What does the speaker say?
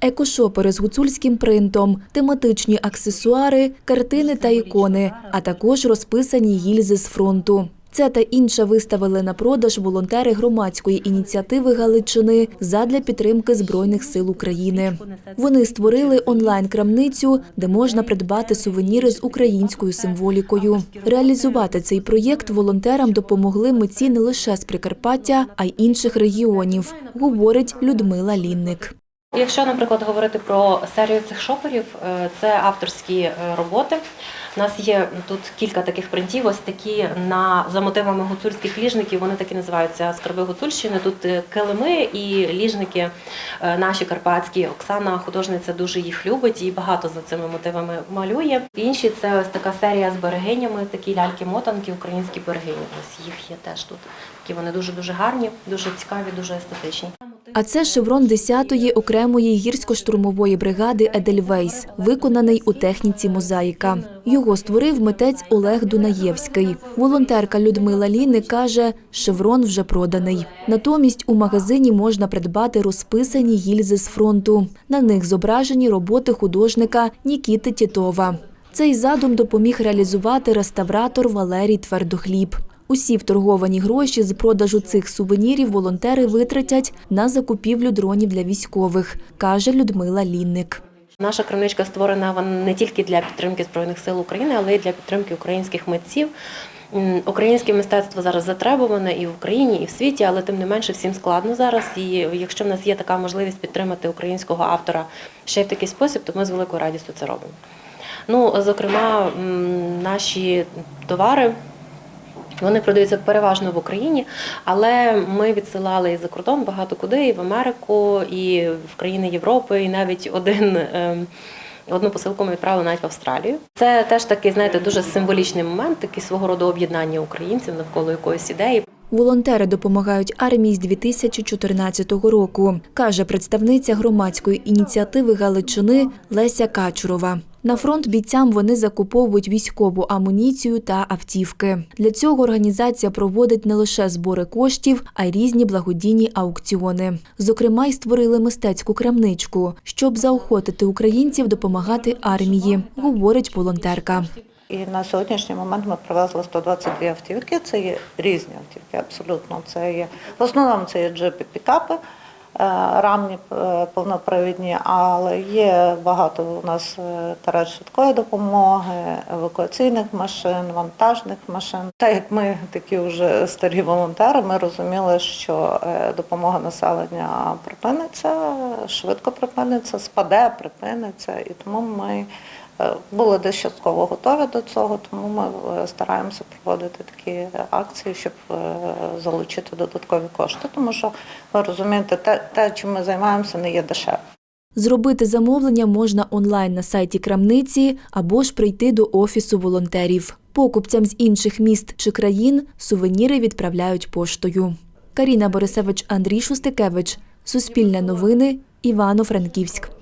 Екошопери з гуцульським принтом, тематичні аксесуари, картини та ікони, а також розписані гільзи з фронту. Це та інше виставили на продаж волонтери громадської ініціативи Галичини задля підтримки Збройних сил України. Вони створили онлайн-крамницю, де можна придбати сувеніри з українською символікою. Реалізувати цей проєкт волонтерам допомогли митці не лише з Прикарпаття, а й інших регіонів, говорить Людмила Лінник. Якщо, наприклад, говорити про серію цих шоперів, е, це авторські е, роботи. У нас є тут кілька таких принтів, ось такі на за мотивами гуцульських ліжників. Вони так і називаються скарби гуцульщини. Тут е, килими і ліжники наші карпатські. Оксана художниця дуже їх любить і багато за цими мотивами малює. Інші це ось така серія з берегинями, такі ляльки-мотанки, українські берегині. Ось їх є теж тут. Такі вони дуже дуже гарні, дуже цікаві, дуже естетичні. А це шеврон 10-ї окремої гірсько-штурмової бригади Едельвейс, виконаний у техніці мозаїка. Його створив митець Олег Дунаєвський. Волонтерка Людмила Ліни каже, шеврон вже проданий. Натомість у магазині можна придбати розписані гільзи з фронту. На них зображені роботи художника Нікіти Тітова. Цей задум допоміг реалізувати реставратор Валерій Твердохліб. Усі вторговані гроші з продажу цих сувенірів волонтери витратять на закупівлю дронів для військових, каже Людмила Лінник. Наша крамничка створена вона не тільки для підтримки збройних сил України, але й для підтримки українських митців. Українське мистецтво зараз затребуване і в Україні, і в світі, але тим не менше всім складно зараз. І якщо в нас є така можливість підтримати українського автора ще й в такий спосіб, то ми з великою радістю це робимо. Ну, зокрема, наші товари. Вони продаються переважно в Україні, але ми відсилали і за кордон багато куди, і в Америку, і в країни Європи, і навіть один. ем, Одну посилку ми відправили навіть в Австралію. Це теж такий, знаєте, дуже символічний момент, такий свого роду об'єднання українців навколо якоїсь ідеї. Волонтери допомагають армії з 2014 року, каже представниця громадської ініціативи Галичини Леся Качурова. На фронт бійцям вони закуповують військову амуніцію та автівки. Для цього організація проводить не лише збори коштів, а й різні благодійні аукціони. Зокрема, й створили мистецьку крамничку, щоб заохотити українців допомагати армії, говорить волонтерка. І на сьогоднішній момент ми привезли 122 автівки. Це є різні автівки, абсолютно. Це є в основному це є джипи, пікапи, рамні е, повнопривідні, але є багато у нас е, швидкої допомоги, евакуаційних машин, вантажних машин. Так як ми такі вже старі волонтери, ми розуміли, що е, допомога населення припиниться, швидко припиниться, спаде, припиниться, і тому ми. Е, Були десь частково готові до цього, тому ми е, стараємося проводити такі акції, щоб е, залучити додаткові кошти. Тому що ви розумієте, те, те, чим ми займаємося, не є дешеве. Зробити замовлення можна онлайн на сайті крамниці або ж прийти до офісу волонтерів. Покупцям з інших міст чи країн сувеніри відправляють поштою. Каріна Борисевич, Андрій Шустикевич. Суспільне новини. Івано-Франківськ.